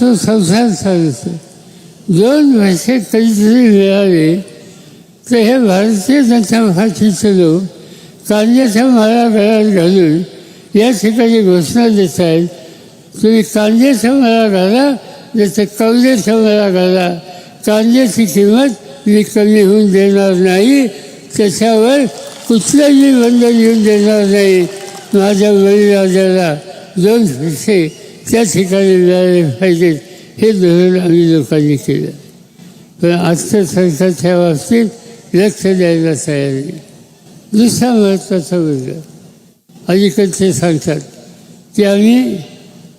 तो संसार चालतो. दोन वर्षे कधीतरी मिळाले तर हे भारतीय जनता पार्टीचे लोक कांद्याच्या माळा गळ्यात घालून या ठिकाणी घोषणा देत आहेत तुम्ही कांद्याच्या माळा घाला जसं कवल्याच्या माळा घाला. कांद्याची किंमत मी कमी होऊन देणार नाही त्याच्यावर कुठलंही बंधन येऊन देणार नाही माझ्या बळीराजाला दोन पैसे त्या ठिकाणी मिळाले पाहिजेत हे धोरण आम्ही लोकांनी केलं. पण आजच्या बाबतीत लक्ष द्यायला तयार नाही. दुसरा महत्त्वाचा मुद्दा म्हणजे अलीकडचे सांगतात की आम्ही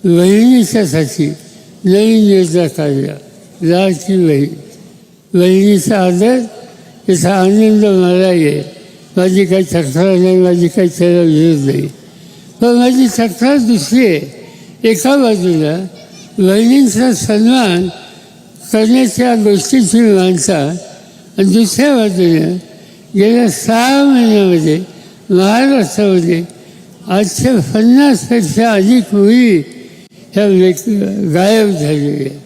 बहिणीच्यासाठी नवीन योजना काढल्या. लाडकी बहीण. बहिणीचा आदर त्याचा आनंद मला आहे माझी काही तक्रार नाही माझी काही त्याला विरोध नाही. पण माझी तक्रार दुसरी आहे. एका बाजूला बहिणींचा सन्मान करण्याच्या गोष्टीची माणसा आणि दुसऱ्या बाजूला गेल्या सहा महिन्यामध्ये महाराष्ट्रामध्ये आजच्या पन्नासपेक्षा अधिक मुली ह्या व्यक्ती गायब झालेल्या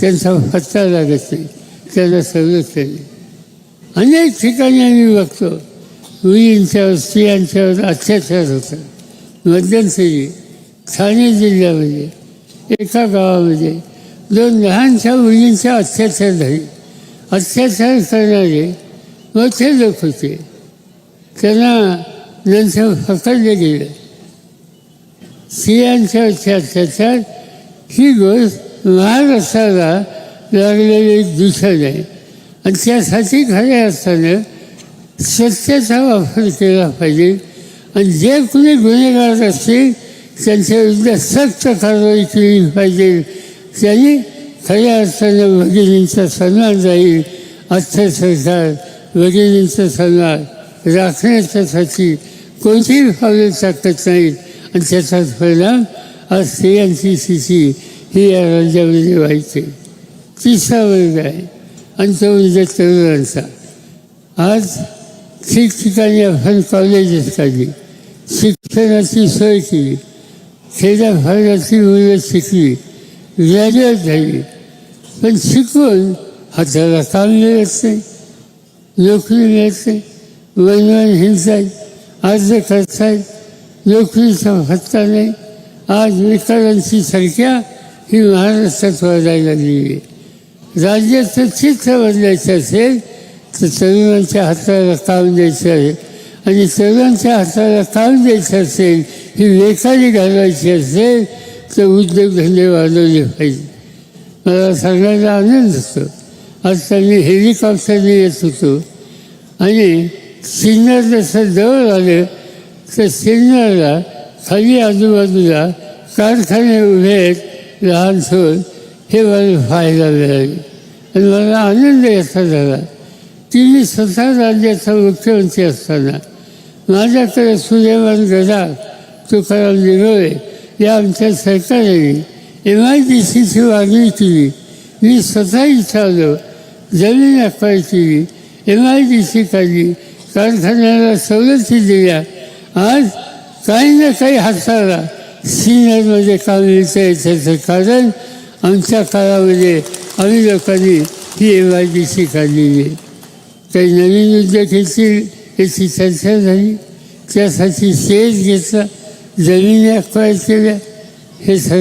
त्यांचा फत्ता लागत नाही. त्यांना संरक्षण नाही. अनेक ठिकाणी आम्ही बघतो. मुलींच्यावर स्त्रियांच्यावर अत्याचार होतात. मध्यंतरी ठाणे जिल्ह्यामध्ये म्हणजे, एका गावामध्ये दोन लहानशा मुलींचा अत्याचार झाले. अत्याचार करणारे मोठे लोक होते. त्यांना नंतर पकडलं गेले. स्त्रियांच्या अत्याचार ही गोष्ट महाराष्ट्राला लागलेली एक आहे आणि त्यासाठी खरे असताना सत्याचा वापर केला पाहिजे. आणि जे कुणी गुन्हेगार असतील त्यांच्या विरुद्ध सक्त कारवाई केली पाहिजे. त्यांनी खऱ्या अर्थानं भगिनींचा सन्मान जाईल आजचं सरकार भगिनींचा सन्मान राखण्याच्यासाठी कोणतीही पावले टाकत नाहीत आणि त्याचा परिणाम आज स्त्रियांची स्थिती ही या राज्यामध्ये व्हायची. तिसरा वर्ग आहे आणि तो म्हणजे तरुणांचा. आज ठिकठिकाणी आपण कॉलेजेस काढली शिक्षणाची सोय केली. त्याच्या मुलं शिकली ग्रॅज्युएट झाली पण शिकून हाताला काम मिळत नाही नोकरी मिळत नाही वैमान हिंसायत अर्ज करतायत नोकरीचा भत्ता नाही. आज विकारांची संख्या ही महाराष्ट्रात वाढायला लागली. आहे राज्याचं चित्र बदलायचं असेल तर तरुणांच्या हाताला काम द्यायचं आहे. आणि सर्वांच्या हाताला काम द्यायचं असेल ही बेकारी घालायची असेल तर उद्योगधंदे वाढवले पाहिजे मला सांगायला आनंद होतो आज त्यांनी हेलिकॉप्टरने येत होतो आणि सिन्नर जसं जवळ आलं तर सिन्नरला खाली आजूबाजूला कारखाने उभे आहेत लहान सोड हे मला पाहायला मिळाले आणि मला आनंद याचा झाला तिने मी स्वतः राज्याचा मुख्यमंत्री असताना माझ्याकडे सूर्यमान गदा तुकाराम निरोळे या आमच्या सरकारने एम आय डी सीची मागणी केली. मी स्वतः इथं जमीन अक्वायर केली. एम आय डी सी काढली कारखान्याला सवलती दिल्या. आज काही ना काही हाताला सिनियरमध्ये काम मिळतं याच्याचं कारण आमच्या काळामध्ये आम्ही लोकांनी ही एम आय डी सी काढलेली आहे. काही नवीन उद्योग घेतील याची चर्चा झाली त्यासाठी शेअर घेतला जमिनी अक्वायर केल्या हे सगळं